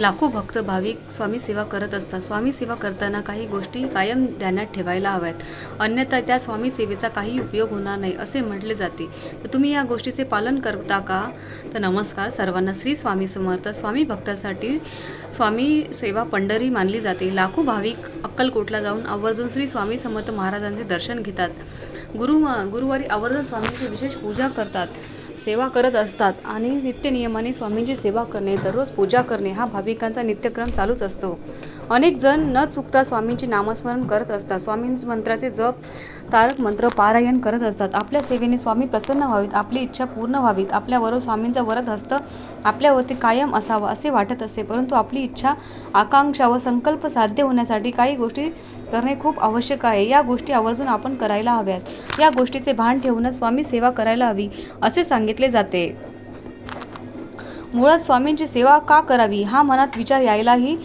लाखो भक्त भाविक स्वामी सेवा करत असतात. स्वामी सेवा करताना काही गोष्टी कायम ध्यानात ठेवायला हव्यात. अन्यथा त्या स्वामी सेवेचा काही उपयोग होणार नाही असे म्हटले जाते. तर तुम्ही या गोष्टीचे पालन करता का? तर नमस्कार सर्वांना श्री स्वामी समर्थ. स्वामी भक्तासाठी स्वामी सेवा पंढरी मानली जाते. लाखो भाविक अक्कलकोटला जाऊन आवर्जून श्री स्वामी समर्थ महाराजांचे दर्शन घेतात. गुरु गुरुवारी आवर्जून स्वामींची विशेष पूजा करतात. सेवा करत असतात आणि नित्यनियमाने स्वामींची सेवा करणे दररोज पूजा करणे हा भाविकांचा नित्यक्रम चालूच असतो. अनेक जण न चुकता स्वामींचे नामस्मरण करत असतात. स्वामींचे मंत्राचे जप तारक मंत्र पारायण करत असतात. आपल्या सेवेने स्वामी प्रसन्न व्हावीत आपली इच्छा पूर्ण व्हावीत. आपल्याबरोबर स्वामींचा वरद हस्त आपल्यावरती कायम असावा असे वाटत असे परंतु आपली इच्छा आकांक्षा व संकल्प साध्य होण्यासाठी काही गोष्टी करणे खूप आवश्यक आहे. या गोष्टी आवर्जून आपण करायला हव्यात. या गोष्टीचे भान ठेवूनच स्वामी सेवा करायला हवी असे सांगितले जाते. मुळात स्वामींची सेवा का करावी? हा मनात विचार यायलाही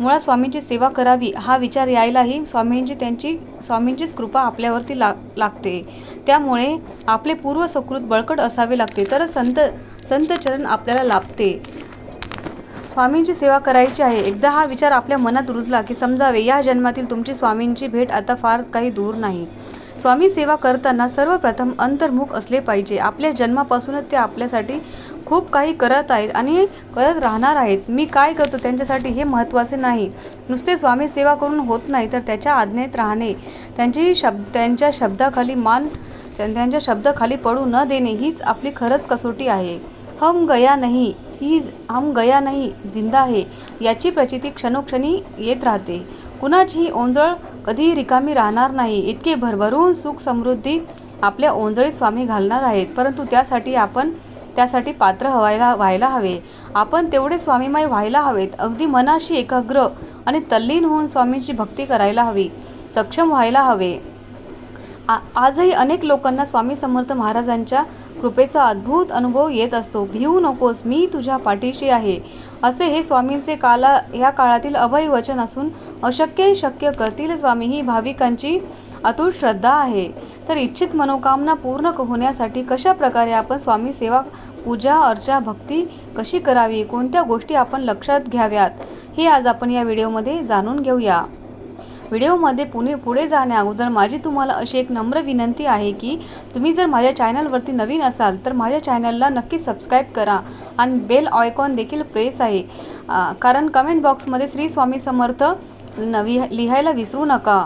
मुळात स्वामींची सेवा करावी हा विचार यायलाही स्वामींची त्यांची स्वामींचीच कृपा आपल्यावरती ला लागते. त्यामुळे आपले पूर्व सुकृत बळकट असावे लागते तर संत संत चरण आपल्याला लाभते. स्वामींची सेवा करायची आहे. एकदा हा विचार आपल्या मनात रुजला की समजावे या जन्मातील तुमची स्वामींची भेट आता फार काही दूर नाही. स्वामी सेवा करताना सर्वप्रथम अंतर्मुख असले पाहिजे. आपल्या जन्मापासूनच ते आपल्यासाठी खूप काही करत आहेत आणि करत राहणार आहेत. मी काय करतो त्यांच्यासाठी हे महत्त्वाचे नाही. नुसते स्वामी सेवा करून होत नाही तर त्याच्या आज्ञेत राहणे. त्यांची शब्द त्यांच्या शब्दाखाली मान त्यां- त्यांच्या शब्दाखाली पडू न देणे हीच आपली खरंच कसोटी आहे. हम गया नाही ही हम गया नाही जिंदा आहे याची प्रचिती क्षणोक्षणी येत राहते. कुणाचीही ओंजळ कधीही रिकामी राहणार नाही. इतके भरभरून सुख समृद्धी आपल्या ओंजळीत स्वामी घालणार आहेत. परंतु त्यासाठी आपण त्यासाठी पात्र हवायला व्हायला हवे. आपण तेवढे स्वामीमय व्हायला हवेत. अगदी मनाशी एकाग्र आणि तल्लीन होऊन स्वामींची भक्ती करायला हवी. सक्षम व्हायला हवे. आ आजही अनेक लोकांना स्वामी समर्थ महाराजांच्या कृपेचा अद्भुत अनुभव येत असतो. भिवू नकोस मी तुझ्या पाठीशी आहे. असे हे स्वामींचे काला ह्या काळातील अभय वचन असून अशक्य शक्य करतील स्वामी ही भाविकांची अतुट श्रद्धा आहे. तर इच्छित मनोकामना पूर्ण होण्यासाठी कशा प्रकारे आपण स्वामी सेवा पूजा अर्चा भक्ती कशी करावी? कोणत्या गोष्टी आपण लक्षात घ्याव्यात? हे आज आपण या व्हिडिओमध्ये जाणून घेऊया. व्हिडिओमध्ये पुणे पुढे जाण्या अगोदर माझी तुम्हाला अशी एक नम्र विनंती आहे की तुम्ही जर माझ्या चॅनलवरती नवीन असाल तर माझ्या चॅनलला नक्की सबस्क्राईब करा आणि बेल ऑयकॉन देखील प्रेस आहे. कारण कमेंट बॉक्समध्ये श्री स्वामी समर्थ नवी लिहायला विसरू नका.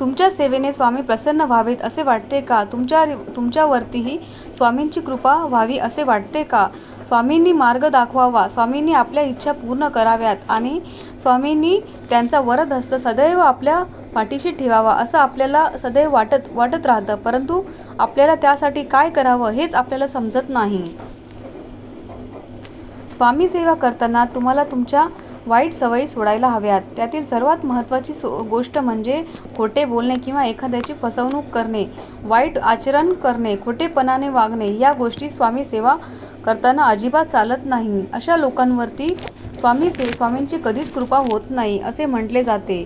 तुमच्या सेवेने स्वामी प्रसन्न व्हावेत असे वाटते का? तुमच्या तुमच्यावरतीही स्वामींची कृपा व्हावी असे वाटते का? स्वामींनी मार्ग दाखवावा. स्वामींनी आपल्या इच्छा पूर्ण कराव्यात आणि स्वामींनी त्यांचा वरद हस्त सदैव आपल्या पाठीशी ठेवावा असं आपल्याला सदैव वाटत वाटत राहतं. परंतु आपल्याला त्यासाठी काय करावं हेच आपल्याला समजत नाही. स्वामी सेवा करताना तुम्हाला तुमच्या वाईट सवयी सोडायला हव्यात. त्यातील सर्वात महत्त्वाची सो गोष्ट म्हणजे खोटे बोलणे किंवा एखाद्याची फसवणूक करणे वाईट आचरण करणे खोटेपणाने वागणे या गोष्टी स्वामी सेवा करताना अजिबात चालत नाही. अशा लोकांवरती स्वामी से स्वामींची कधीच कृपा होत नाही असे म्हटले जाते.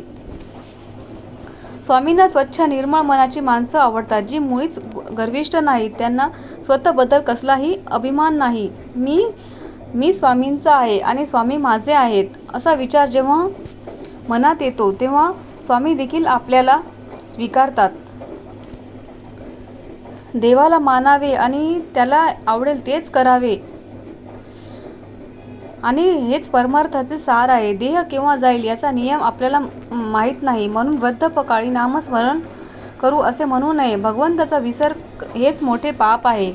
स्वामींना स्वच्छ निर्मळ मनाची माणसं आवडतात जी मुळीच गर्विष्ठ नाहीत. त्यांना स्वतःबद्दल कसलाही अभिमान नाही. मी मी स्वामींचा आहे आणि स्वामी माझे आहेत असा विचार जेव्हा मनात येतो तेव्हा स्वामी देखील आपल्याला स्वीकारतात. देवाला मानावे आणि त्याला आवडेल तेच करावे. आणि हेच परमार्थाचे सार आहे. देह केव्हा जाईल याचा नियम आपल्याला माहीत नाही. म्हणून वृद्धपकाळी नामस्मरण करू असे म्हणू नये. भगवंताचा विसर हेच मोठे पाप आहे.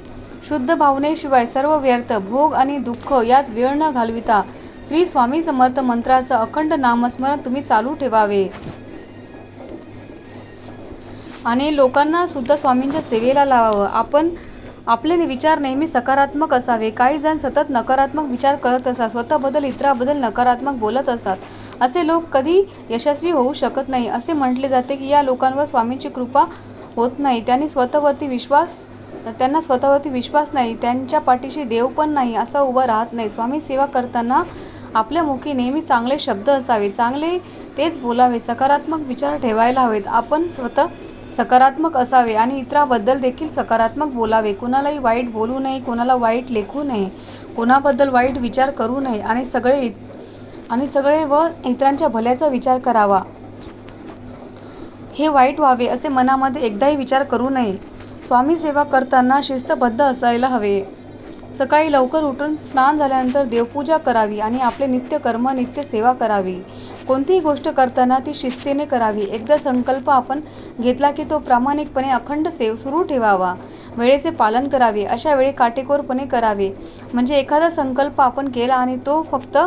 शुद्ध भावनेशिवाय सर्व व्यर्थ भोग आणि दुःख यात वेळ न घालविता श्री स्वामी समर्थ मंत्राचं अखंड नामस्मरण तुम्ही चालू ठेवावे. आणि लोकांना सुद्धा स्वामींच्या सेवेला लावावं. आपण आपले विचार नेहमी सकारात्मक असावे. काही जण सतत नकारात्मक विचार करत असतात. स्वतःबद्दल इतराबद्दल नकारात्मक बोलत असतात. असे लोक कधी यशस्वी होऊ शकत नाही. असे म्हटले जाते की या लोकांवर स्वामींची कृपा होत नाही. त्यांनी स्वतःवरती विश्वास त्यांना स्वतःवरती विश्वास नाही. त्यांच्या पाठीशी देव पण नाही असा उभा राहत नाही. स्वामी सेवा करताना आपल्या मुखी नेहमी चांगले शब्द असावे. चांगले तेच बोलावे. सकारात्मक विचार ठेवायला हवेत. आपण स्वतः सकारात्मक असावे आणि इतराबद्दल देखील सकारात्मक बोलावे. कुणालाही वाईट बोलू नये कोणाला वाईट लेखू नये कोणाबद्दल वाईट विचार करू नये आणि सगळे आणि सगळे व इतरांच्या भल्याचा विचार करावा. हे वाईट व्हावे असे मनामध्ये एकदाही विचार करू नये. स्वामी सेवा करताना शिस्तबद्ध असायला हवे. सकाळी लवकर उठून स्नान झाल्यानंतर देवपूजा करावी आणि आपले नित्य कर्म नित्य सेवा करावी. कोणतीही गोष्ट करताना ती शिस्तीने करावी. एकदा संकल्प आपण घेतला की तो प्रामाणिकपणे अखंड सेव सुरू ठेवावा. वेळेचे पालन करावे. अशा वेळी काटेकोरपणे करावे. म्हणजे एखादा संकल्प आपण केला आणि तो फक्त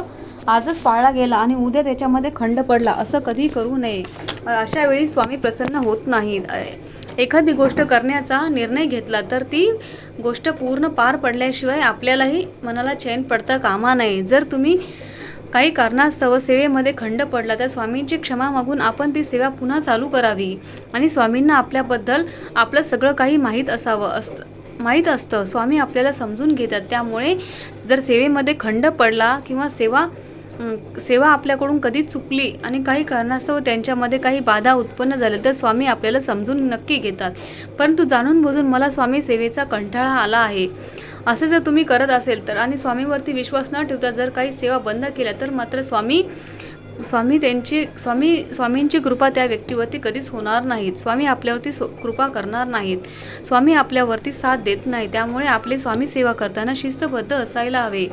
आजच पाळला गेला आणि उद्या त्याच्यामध्ये खंड पडला असं कधी करू नये. अशा वेळी स्वामी प्रसन्न होत नाहीत. एखादी गोष्ट करण्याचा निर्णय घेतला तर ती गोष्ट पूर्ण पार पडल्याशिवाय आपल्यालाही मनाला चैन पडता कामा नये. जर तुम्ही काही कारणास्तव सेवेमध्ये खंड पडला तर स्वामींची क्षमा मागून आपण ती सेवा पुन्हा चालू करावी. आणि स्वामींना आपल्याबद्दल आपलं सगळं काही माहीत असावं असतं माहीत असतं. स्वामी आपल्याला समजून घेतात. त्यामुळे जर सेवेमध्ये खंड पडला किंवा सेवा सेवा आपल्याकडून कधी चुकली आणि काही कारणास्तव त्यांच्यामध्ये काही बाधा उत्पन्न झाल्या तर स्वामी आपल्याला समजून नक्की घेतात. परंतु जाणून बुजून मला स्वामी सेवेचा कंटाळा आला आहे. असे जर तुम्ही करत असेल तर आणि स्वामीवरती विश्वास न ठेवता जर काही सेवा बंद केल्या तर मात्र स्वामी स्वामी त्यांची स्वामी स्वामींची कृपा त्या व्यक्तीवरती कधीच होणार नाहीत. स्वामी आपल्यावरती सो कृपा करणार नाहीत. स्वामी आपल्यावरती साथ देत नाही. त्यामुळे आपले स्वामी सेवा करताना शिस्तबद्ध असायला हवे.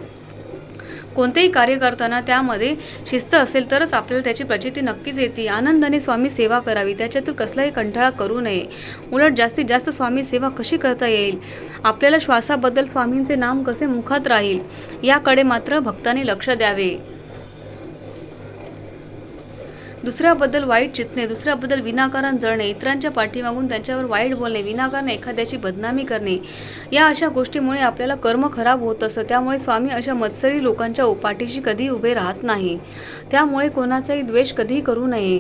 कोणतेही कार्य करताना त्यामध्ये शिस्त असेल तरच आपल्याला त्याची प्रचिती नक्कीच येते. आनंदाने स्वामी सेवा करावी. त्याच्यातून कसलाही कंटाळा करू नये. उलट जास्तीत जास्त स्वामी सेवा कशी करता येईल? आपल्याला श्वासाबद्दल स्वामींचे नाम कसे मुखात राहील? याकडे मात्र भक्ताने लक्ष द्यावे. दुसऱ्याबद्दल वाईट चितणे दुसऱ्याबद्दल विनाकारण जळणे इतरांच्या पाठीमागून त्यांच्यावर वाईट बोलणे विनाकारण एखाद्याची बदनामी करणे या अशा गोष्टीमुळे आपल्याला कर्म खराब होत असतं त्यामुळे स्वामी अशा मत्सरी लोकांच्या पाठीशी कधी उभे राहत नाही. त्यामुळे कोणाचाही द्वेष कधीही करू नये.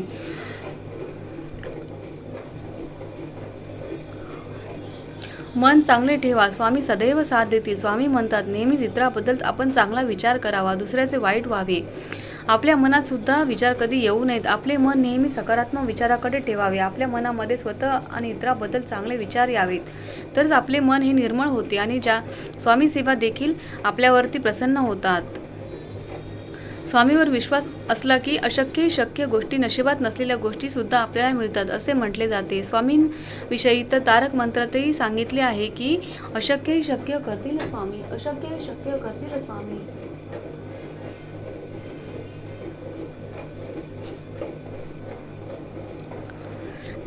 मन चांगले ठेवा स्वामी सदैव साथ देतील. स्वामी म्हणतात नेहमीच इतराबद्दल आपण चांगला विचार करावा दुसऱ्याचे वाईट व्हावे. आपल्या मनात सुद्धा विचार कधी येऊ नयेत. आपले मन नेहमी सकारात्मक विचाराकडे ठेवावे. आपल्या मनामध्ये स्वतः आणि इतराबद्दल चांगले विचार यावेत. तरच आपले मन हे निर्मळ होते आणि ज्या स्वामी सेवा देखील आपल्यावरती प्रसन्न होतात. स्वामीवर विश्वास असला की अशक्य शक्य गोष्टी नशिबात नसलेल्या गोष्टीसुद्धा आपल्याला मिळतात असे म्हटले जाते. स्वामींविषयी तर तारक मंत्रातही सांगितले आहे की अशक्य शक्य करतील स्वामी? अशक्य शक्य करतील स्वामी?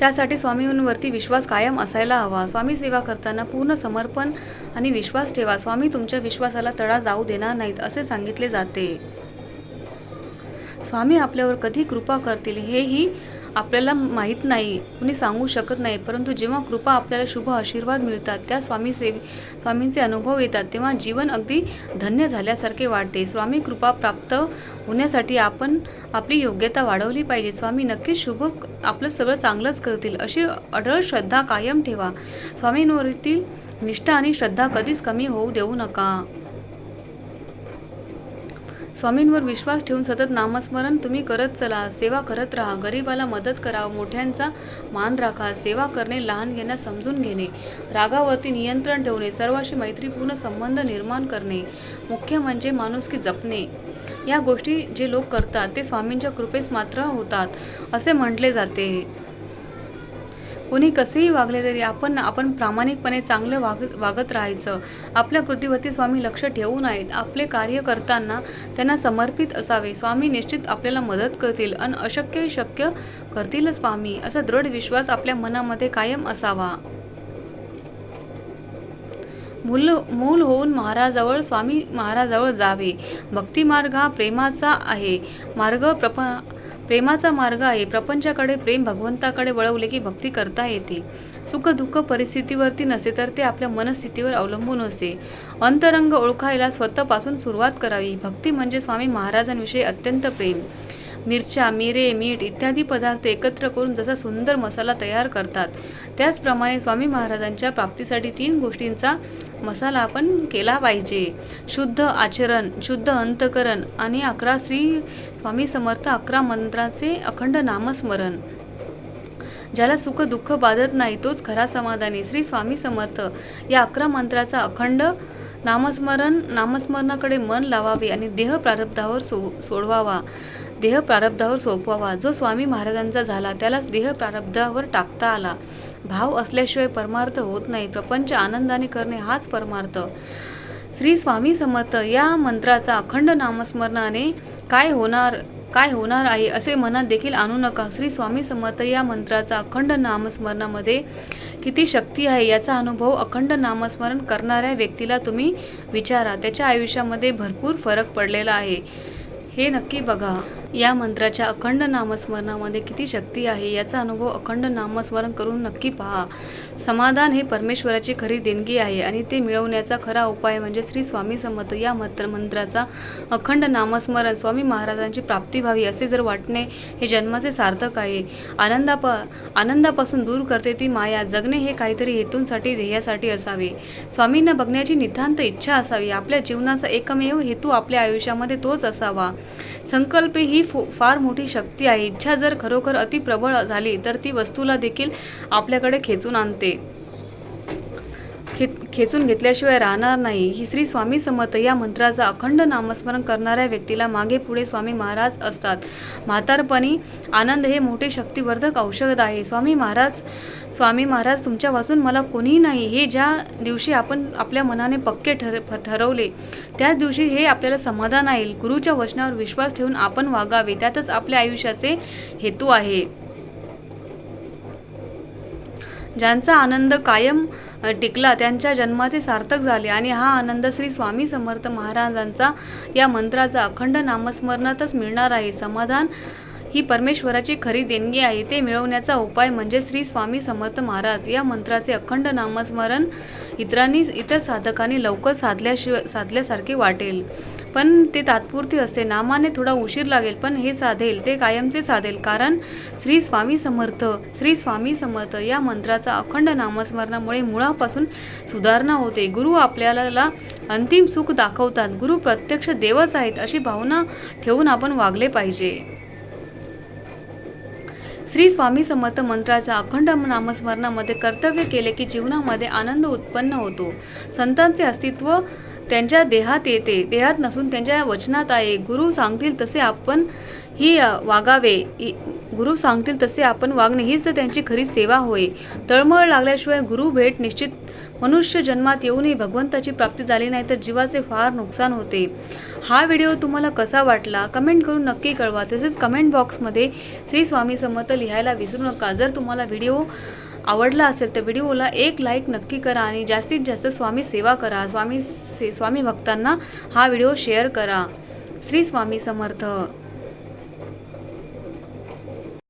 त्यासाठी स्वामींवरती विश्वास कायम असायला हवा. स्वामी सेवा करताना पूर्ण समर्पण आणि विश्वास ठेवा. स्वामी तुमच्या विश्वासाला तडा जाऊ देणार नाहीत असे सांगितले जाते. स्वामी आपल्यावर कधी कृपा करतील हेही आपल्याला माहीत नाही कुणी सांगू शकत नाही परंतु जेव्हा कृपा आपल्याला शुभ आशीर्वाद मिळतात त्या स्वामी सेवी स्वामींचे अनुभव येतात तेव्हा जीवन अगदी धन्य झाल्यासारखे वाटते. स्वामी कृपा प्राप्त होण्यासाठी आपण आपली योग्यता वाढवली पाहिजे. स्वामी नक्कीच शुभ आपलं सगळं चांगलंच करतील. अशी अढळ श्रद्धा कायम ठेवा. स्वामींवरील निष्ठा आणि श्रद्धा कधीच कमी होऊ देऊ नका. स्वामींवर विश्वास ठेवून सतत नामस्मरण तुम्ही करत चला. सेवा करत राहा. गरिबाला मदत करा. मोठ्यांचा मान राखा. सेवा करणे लहान घेण्या समजून घेणे. रागावरती नियंत्रण ठेवणे. सर्वांशी मैत्रीपूर्ण संबंध निर्माण करणे. मुख्य म्हणजे माणुसकी जपणे. या गोष्टी जे लोक करतात ते स्वामींच्या कृपेस मात्र होतात असे म्हटले जाते. कोणी कसेही वागले तरी आपण आपण प्रामाणिकपणे चांगलं वाग वागत राहायचं. आपल्या कृतीवरती स्वामी लक्ष ठेवू नयेत. आपले कार्य करताना त्यांना समर्पित असावे. स्वामी निश्चित आपल्याला मदत करतील आणि अशक्य शक्य करतीलच स्वामी असा दृढ विश्वास आपल्या मनामध्ये कायम असावा. मूल मूल होऊन महाराजाजवळ स्वामी महाराजाजवळ जावे. भक्ती मार्ग हा प्रेमाचा आहे. मार्ग प्रप प्रेमाचा मार्ग आहे. प्रपंचाकडे प्रेम भगवंताकडे वळवले की भक्ती करता येते. सुख दुःख परिस्थितीवरती नसे तर ते आपल्या मनस्थितीवर अवलंबून असते. अंतरंग ओळखायला स्वतःपासून सुरुवात करावी. भक्ती म्हणजे स्वामी महाराजांविषयी अत्यंत प्रेम. मिरच्या मिरे मीठ इत्यादी पदार्थ एकत्र करून जसा सुंदर मसाला तयार करतात त्याचप्रमाणे स्वामी महाराजांच्या प्राप्तीसाठी तीन गोष्टींचा मसाला आपण केला पाहिजे. शुद्ध आचरण शुद्ध अंतकरण आणि अकरा श्री स्वामी समर्थ अकरा मंत्राचे अखंड नामस्मरण. ज्याला सुख दुःख बाधत नाही तोच खरा समाधानी श्री स्वामी समर्थ. या अकरा मंत्राचा अखंड नामस्मरण नामस्मरणाकडे मन लावावे आणि देह प्रारब्धावर सो सोडवावा. देह प्रारब्धावर सोपवावा. जो स्वामी महाराजांचा झाला त्याला देह प्रारब्धावर टाकता आला. भाव असल्याशिवाय परमार्थ होत नाही. प्रपंच आनंदाने करणे हाच परमार्थ. श्री स्वामी समर्थ या मंत्राचा अखंड नामस्मरणाने काय होणार काय होणार आहे असे मनात देखील आणू नका. श्री स्वामी समर्थ या मंत्राचा अखंड नामस्मरणामध्ये किती शक्ती आहे याचा अनुभव अखंड नामस्मरण करणाऱ्या व्यक्तीला तुम्ही विचारा. त्याच्या आयुष्यामध्ये भरपूर फरक पडलेला आहे. हे नक्की बघा. या मंत्राच्या अखंड नामस्मरणामध्ये किती शक्ती आहे याचा अनुभव अखंड नामस्मरण करून नक्की पहा. समाधान हे परमेश्वराची खरी देणगी आहे आणि ते मिळवण्याचा खरा उपाय म्हणजे श्री स्वामी समर्थ या मंत्र मंत्राचा अखंड नामस्मरण. स्वामी महाराजांची प्राप्ती व्हावी असे जर वाटणे हे जन्माचे सार्थक आहे. आनंदाप आनंदापासून दूर करते ती माया. जगणे हे काहीतरी हेतूंसाठी ध्येयासाठी असावे. स्वामींना बघण्याची नितांत इच्छा असावी. आपल्या जीवनाचा एकमेव हेतू आपल्या आयुष्यामध्ये तोच असावा. संकल्प ही फो फार मोठी शक्ती आहे. इच्छा जर खरोखर अति प्रबळ झाली तर ती वस्तूला देखील आपल्याकडे खेचून आणते. खेचून घेतल्याशिवाय राहणार नाही. ही श्री स्वामी समर्थ या मंत्राचा अखंड नामस्मरण करणाऱ्या व्यक्तीला मागे पुढे स्वामी महाराज असतात. म्हातारपणी आनंद हे मोठे शक्तिवर्धक औषध आहे. स्वामी महाराज स्वामी महाराज तुमच्यापासून मला कोणीही नाही. हे ज्या दिवशी आपण आपल्या मनाने पक्के ठर ठरवले त्याच दिवशी हे आपल्याला समाधान आहे. गुरुच्या वचनावर विश्वास ठेवून आपण वागावे. त्यातच आपल्या आयुष्याचे हेतू आहे. ज्यांचा आनंद कायम टिकला त्यांच्या जन्माचे सार्थक झाले आणि हा आनंद श्री स्वामी समर्थ महाराजांचा या मंत्राचा अखंड नामस्मरणातच मिळणार आहे. समाधान ही परमेश्वराची खरी देणगी आहे ते मिळवण्याचा उपाय म्हणजे श्री स्वामी समर्थ महाराज. या मंत्राचे अखंड नामस्मरण इतरांनी इतर साधकांनी लवकर साधल्याशिवाय साधल्यासारखे वाटेल. पण ते तात्पुरते असते. नामाने थोडा उशीर लागेल पण हे साधेल ते कायमचे साधेल. कारण श्री स्वामी समर्थ श्री स्वामी समर्थ या मंत्राचा अखंड नामस्मरणामुळे मुळापासून सुधारणा होते. गुरु आपल्याला अंतिम सुख दाखवतात. गुरु प्रत्यक्ष देवच आहेत अशी भावना ठेवून आपण वागले पाहिजे. श्री स्वामी समर्थ मंत्राच्या अखंड नामस्मरणामध्ये कर्तव्य केले की जीवनामध्ये आनंद उत्पन्न होतो. संतांचे अस्तित्व त्यांच्या देहात येते. देहात नसून त्यांच्या वचनात आहे. गुरु सांगतील तसे आपण ही वागावे. गुरु सांगतील तसे आपण वागणे. हीच त्यांची खरी सेवा होय. तळमळ लागल्याशिवाय गुरु भेट निश्चित मनुष्य जन्मात येऊनही भगवंताची प्राप्ती झाली नाही तर जीवाचे फार नुकसान होते. हा व्हिडिओ तुम्हाला कसा वाटला? कमेंट करून नक्की कळवा. तसेच कमेंट बॉक्समध्ये श्री स्वामी समर्थ लिहायला विसरू नका. जर तुम्हाला व्हिडिओ आवडला असेल तर व्हिडिओला एक लाईक नक्की करा आणि जास्तीत जास्त स्वामी सेवा करा. स्वामी से स्वामी भक्तांना हा व्हिडिओ शेअर करा. श्री स्वामी समर्थ.